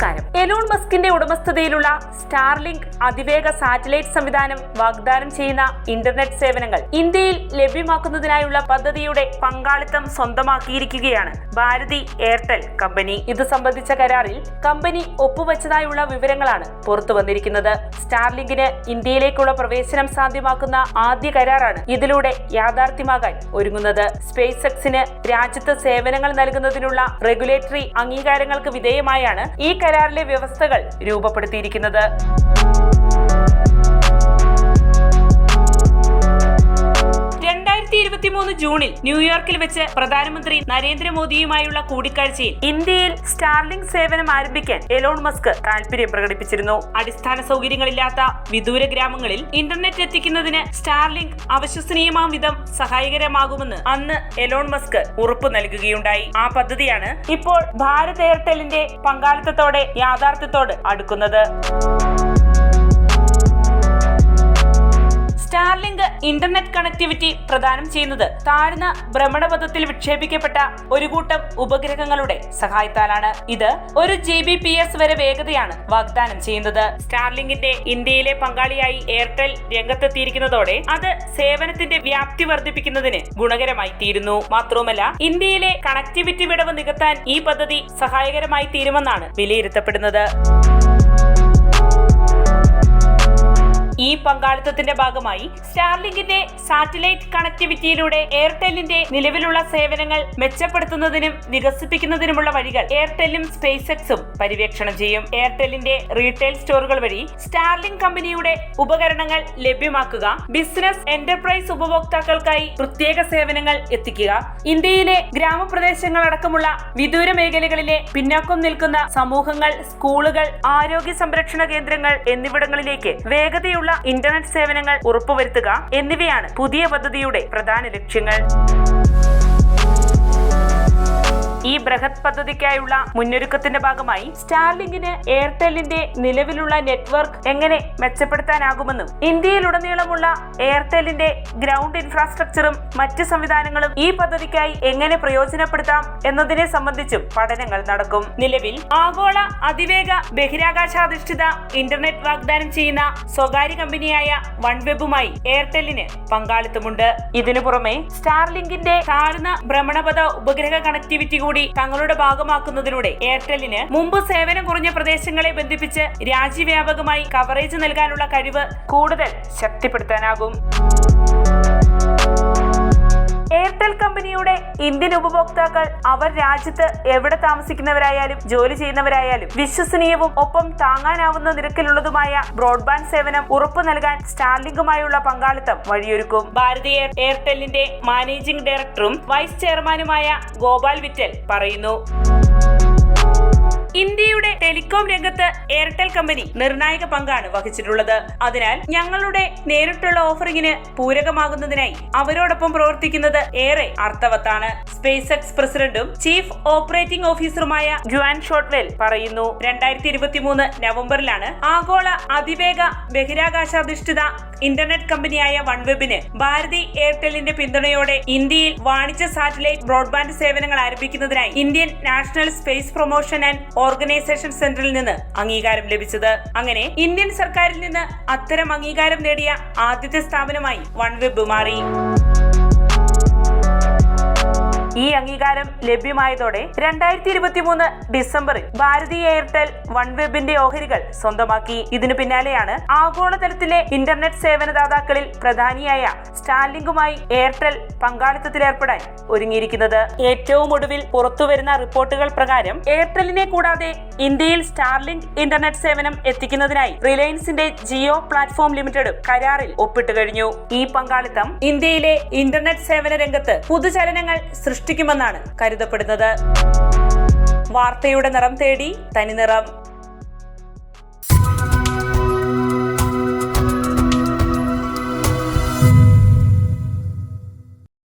നമസ്കാരം. എലോൺ മസ്കിന്റെ ഉടമസ്ഥതയിലുള്ള സ്റ്റാർലിങ്ക് അതിവേഗ സാറ്റലൈറ്റ് സംവിധാനം വാഗ്ദാനം ചെയ്യുന്ന ഇന്റർനെറ്റ് സേവനങ്ങൾ ഇന്ത്യയിൽ ലഭ്യമാക്കുന്നതിനായുള്ള പദ്ധതിയുടെ പങ്കാളിത്തം സ്വന്തമാക്കിയിരിക്കുകയാണ് ഭാരതി എയർടെൽ കമ്പനി. ഇത് സംബന്ധിച്ച കരാറിൽ കമ്പനി ഒപ്പുവച്ചതായുള്ള വിവരങ്ങളാണ് പുറത്തു വന്നിരിക്കുന്നത്. സ്റ്റാർലിങ്കിന് ഇന്ത്യയിലേക്കുള്ള പ്രവേശനം സാധ്യമാക്കുന്ന ആദ്യ കരാറാണ് ഇതിലൂടെ യാഥാർത്ഥ്യമാകാൻ ഒരുങ്ങുന്നത്. സ്പേസ് എക്സിന് രാജ്യത്ത് സേവനങ്ങൾ നൽകുന്നതിനുള്ള റെഗുലേറ്ററി അംഗീകാരങ്ങൾക്ക് വിധേയമായാണ് ഈ കരാറിലെ വ്യവസ്ഥകൾ രൂപപ്പെടുത്തിയിരിക്കുന്നത്. ഇരുപത്തിമൂന്ന് ജൂണിൽ ന്യൂയോർക്കിൽ വെച്ച് പ്രധാനമന്ത്രി നരേന്ദ്രമോദിയുമായുള്ള കൂടിക്കാഴ്ചയിൽ ഇന്ത്യയിൽ സ്റ്റാർലിംഗ് സേവനം ആരംഭിക്കാൻ എലോൺ മസ്ക് താൽപര്യം പ്രകടിപ്പിച്ചിരുന്നു. അടിസ്ഥാന സൗകര്യങ്ങളില്ലാത്ത വിദൂര ഗ്രാമങ്ങളിൽ ഇന്റർനെറ്റ് എത്തിക്കുന്നതിന് സ്റ്റാർലിംഗ് അവിശ്വസനീയമാം വിധം സഹായകരമാകുമെന്ന് അന്ന് എലോൺ മസ്ക് ഉറപ്പു നൽകുകയുണ്ടായി. ആ പദ്ധതിയാണ് ഇപ്പോൾ ഭാരത് എയർടെലിന്റെ പങ്കാളിത്തത്തോടെ യാഥാർത്ഥ്യത്തോട് അടുക്കുന്നത്. സ്റ്റാർലിങ്ക് ഇന്റർനെറ്റ് കണക്ടിവിറ്റി പ്രദാനം ചെയ്യുന്നത് താഴ്ന്ന ഭ്രമണപഥത്തിൽ വിക്ഷേപിക്കപ്പെട്ട ഒരു കൂട്ടം ഉപഗ്രഹങ്ങളുടെ സഹായത്താലാണ്. ഇത് ഒരു ജി ബി പി എസ് വരെ വേഗതയാണ് വാഗ്ദാനം ചെയ്യുന്നത്. സ്റ്റാർലിങ്കിന്റെ ഇന്ത്യയിലെ പങ്കാളിയായി എയർടെൽ രംഗത്തെത്തിയിരിക്കുന്നതോടെ അത് സേവനത്തിന്റെ വ്യാപ്തി വർദ്ധിപ്പിക്കുന്നതിന് ഗുണകരമായി തീരുന്നു. മാത്രവുമല്ല ഇന്ത്യയിലെ കണക്ടിവിറ്റി വിടവ് നികത്താൻ ഈ പദ്ധതി സഹായകരമായി തീരുമെന്നാണ് വിലയിരുത്തപ്പെടുന്നത്. ഈ പങ്കാളിത്തത്തിന്റെ ഭാഗമായി സ്റ്റാർലിങ്കിന്റെ സാറ്റലൈറ്റ് കണക്ടിവിറ്റിയിലൂടെ എയർടെല്ലിന്റെ നിലവിലുള്ള സേവനങ്ങൾ മെച്ചപ്പെടുത്തുന്നതിനും വികസിപ്പിക്കുന്നതിനുമുള്ള വഴികൾ എയർടെല്ലും സ്പേസ് എക്സും പര്യവേക്ഷണം ചെയ്യും. എയർടെല്ലിന്റെ റീറ്റെയിൽ സ്റ്റോറുകൾ വഴി സ്റ്റാർലിങ്ക് കമ്പനിയുടെ ഉപകരണങ്ങൾ ലഭ്യമാക്കുക. ബിസിനസ് എന്റർപ്രൈസ് ഉപഭോക്താക്കൾക്കായി പ്രത്യേക സേവനങ്ങൾ എത്തിക്കുക. ഇന്ത്യയിലെ ഗ്രാമപ്രദേശങ്ങൾ അടക്കമുള്ള വിദൂര മേഖലകളിലെ പിന്നാക്കം നിൽക്കുന്ന സമൂഹങ്ങൾ സ്കൂളുകൾ ആരോഗ്യ സംരക്ഷണ കേന്ദ്രങ്ങൾ എന്നിവിടങ്ങളിലേക്ക് വേഗതയുള്ള ഇന്റർനെറ്റ് സേവനങ്ങൾ ഉറപ്പുവരുത്തുക എന്നിവയാണ് പുതിയ പദ്ധതിയുടെ പ്രധാന ലക്ഷ്യങ്ങൾ. ഈ ബൃഹത് പദ്ധതിക്കായുള്ള മുന്നൊരുക്കത്തിന്റെ ഭാഗമായി സ്റ്റാർലിങ്കിന് എയർടെല്ലിന്റെ നിലവിലുള്ള നെറ്റ്വർക്ക് എങ്ങനെ മെച്ചപ്പെടുത്താനാകുമെന്നും ഇന്ത്യയിലുടനീളമുള്ള എയർടെല്ലിന്റെ ഗ്രൗണ്ട് ഇൻഫ്രാസ്ട്രക്ചറും മറ്റ് സംവിധാനങ്ങളും ഈ പദ്ധതിക്കായി എങ്ങനെ പ്രയോജനപ്പെടുത്താം എന്നതിനെ സംബന്ധിച്ചും പഠനങ്ങൾ നടക്കും. നിലവിൽ ആഗോള അതിവേഗ ബഹിരാകാശാധിഷ്ഠിത ഇന്റർനെറ്റ് വാഗ്ദാനം ചെയ്യുന്ന സ്വകാര്യ കമ്പനിയായ വൺവെബുമായി എയർടെല്ലിന് പങ്കാളിത്തമുണ്ട്. ഇതിനു പുറമെ സ്റ്റാർലിങ്കിന്റെ താഴ്ന്ന ഭ്രമണപഥ ഉപഗ്രഹ കണക്ടിവിറ്റി കൂടി തങ്ങളുടെ ഭാഗമാക്കുന്നതിലൂടെ എയർടെല്ലിന് മുമ്പ് സേവനം കുറഞ്ഞ പ്രദേശങ്ങളെ ബന്ധിപ്പിച്ച് രാജ്യവ്യാപകമായി കവറേജ് നൽകാനുള്ള കഴിവ് കൂടുതൽ ശക്തിപ്പെടുത്താനാകും. എയർടെൽ കമ്പനിയുടെ ഇന്ത്യൻ ഉപഭോക്താക്കൾ അവർ രാജ്യത്ത് എവിടെ താമസിക്കുന്നവരായാലും ജോലി ചെയ്യുന്നവരായാലും വിശ്വസനീയവും ഒപ്പം താങ്ങാനാവുന്ന നിരക്കിലുള്ളതുമായ ബ്രോഡ്ബാൻഡ് സേവനം ഉറപ്പു നൽകാൻ സ്റ്റാർലിംഗുമായുള്ള പങ്കാളിത്തം വഴിയൊരുക്കും. ഭാരതീയ എയർടെല്ലിന്റെ മാനേജിംഗ് ഡയറക്ടറും വൈസ് ചെയർമാനുമായ ഗോപാൽ വിറ്റൽ പറയുന്നു. ഇന്ത്യയുടെ ടെലികോം രംഗത്ത് എയർടെൽ കമ്പനി നിർണായക പങ്കാണ് വഹിച്ചിട്ടുള്ളത്. അതിനാൽ ഞങ്ങളുടെ നേരിട്ടുള്ള ഓഫറിംഗിന് പൂരകമാകുന്നതിനായി അവരോടൊപ്പം പ്രവർത്തിക്കുന്നത് ഏറെ അർത്ഥവത്താണ്. സ്പേസ് എക്സ് പ്രസിഡന്റും ചീഫ് ഓപ്പറേറ്റിംഗ് ഓഫീസറുമായ ജുവാൻ ഷോട്ട്വെൽ പറയുന്നു രണ്ടായിരത്തി ഇരുപത്തി മൂന്ന് നവംബറിലാണ് ആഗോള അതിവേഗ ബഹിരാകാശാധിഷ്ഠിത ഇന്റർനെറ്റ് കമ്പനിയായ വൺവെബിന് ഭാരതി എയർടെല്ലിന്റെ പിന്തുണയോടെ ഇന്ത്യയിൽ വാണിജ്യ സാറ്റലൈറ്റ് ബ്രോഡ്ബാൻഡ് സേവനങ്ങൾ ആരംഭിക്കുന്നതിനായി Indian National Space Promotion and Organisation സെന്ററിൽ നിന്ന് അംഗീകാരം ലഭിച്ചത്. അങ്ങനെ ഇന്ത്യൻ സർക്കാരിൽ നിന്ന് അത്തരം അംഗീകാരം നേടിയ ആദ്യത്തെ സ്ഥാപനമായി വൺ വെബ് മാറി. അംഗീകാരം ലഭ്യമായതോടെ രണ്ടായിരത്തി ഇരുപത്തി മൂന്ന് ഡിസംബറിൽ ഭാരതി എയർടെൽ വൺ വെബിന്റെ ഓഹരികൾ സ്വന്തമാക്കി. ഇതിനു പിന്നാലെയാണ് ആഗോളതലത്തിലെ ഇന്റർനെറ്റ് സേവനദാതാക്കളിൽ പ്രധാനിയായ സ്റ്റാർലിങ്കുമായി എയർടെൽ പങ്കാളിത്തത്തിലേർപ്പെടാൻ ഒരുങ്ങിയിരിക്കുന്നത്. ഏറ്റവും ഒടുവിൽ പുറത്തുവരുന്ന റിപ്പോർട്ടുകൾ പ്രകാരം എയർടെലിനെ കൂടാതെ ഇന്ത്യയിൽ സ്റ്റാർലിങ്ക് ഇന്റർനെറ്റ് സേവനം എത്തിക്കുന്നതിനായി റിലയൻസിന്റെ ജിയോ പ്ലാറ്റ്ഫോം ലിമിറ്റഡും കരാറിൽ ഒപ്പിട്ട് കഴിഞ്ഞു ഈ പങ്കാളിത്തം ഇന്ത്യയിലെ ഇന്റർനെറ്റ് സേവന രംഗത്ത് പുതുചലനങ്ങൾ സൃഷ്ടിക്കുമെന്നാണ് കരുതപ്പെടുന്നത്. വാർത്തയുടെ നിറം തേടി തനിനിറം